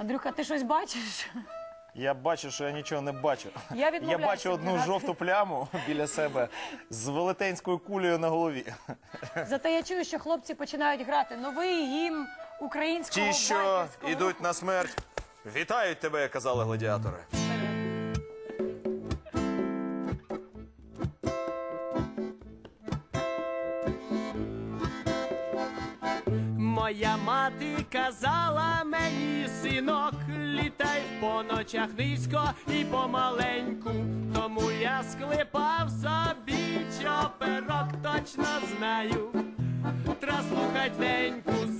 Андрюха, ти щось бачиш? Я бачу, що я нічого не бачу. Я Я відмовляюся бачу одну жовту пляму біля себе з велетенською кулею на голові. Зате я чую, що хлопці починають грати новий гімн українського Ті, що байкерського йдуть на смерть, вітають тебе, казали гладіатори. Моя мати казала мені, синок, літай по ночах низько і помаленьку. Тому я склепав собі чоперок, точно знаю. Тра слухать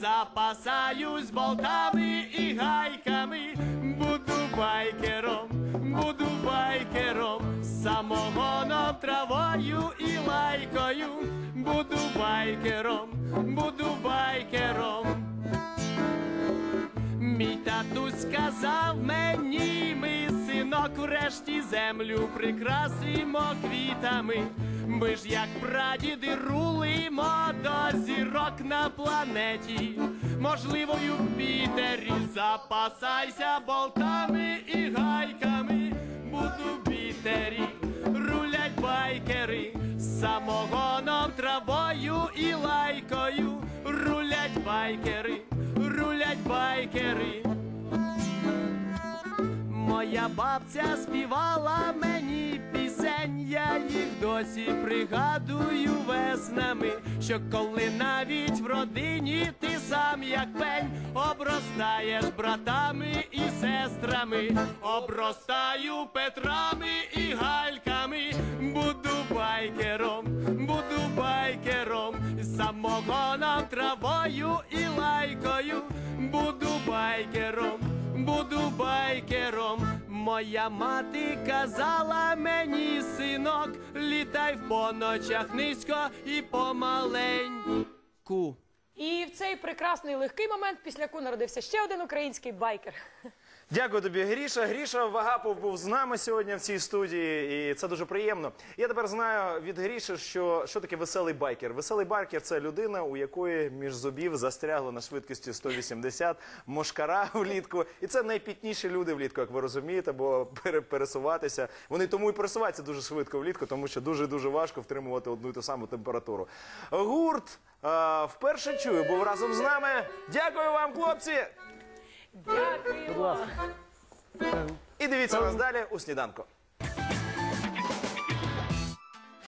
запасаюсь болтами і гайками. Буду байкером, Буду байкером, буду байкером. Мій татусь сказав мені, ми синок врешті землю прикрасимо квітами. Ми ж як прадіди рулимо до зірок на планеті. Можливо, Юпітері запасайся болтами і гайками. Буду бітері, рулять байкери, самогоном, байкери, рулять байкери. Моя бабця співала мені пісень, я їх досі пригадую веснами. Що коли навіть в родині ти сам як пень, обростаєш братами і сестрами, обростаю Петрами і гальками, буду байкером, травою і лайкою, буду байкером буду байкером. Моя мати казала мені, синок, літай в поночах низько і помаленьку. І в цей прекрасний легкий момент післяку народився ще один український байкер. Дякую тобі, Гріша. Гріша Вагапов був з нами сьогодні в цій студії, і це дуже приємно. Я тепер знаю від Гріші, що, що таке веселий байкер. Веселий байкер це людина, у якої між зубів застрягла на швидкості 180 мошкара влітку. І це найпітніші люди влітку, як ви розумієте, бо пере- пересуватися. Вони тому і пересуваються дуже швидко влітку, тому що дуже дуже важко втримувати одну і ту саму температуру. Гурт а, вперше чую, був разом з нами. Дякую вам, хлопці! Дякую. І дивіться нас далі у сніданку.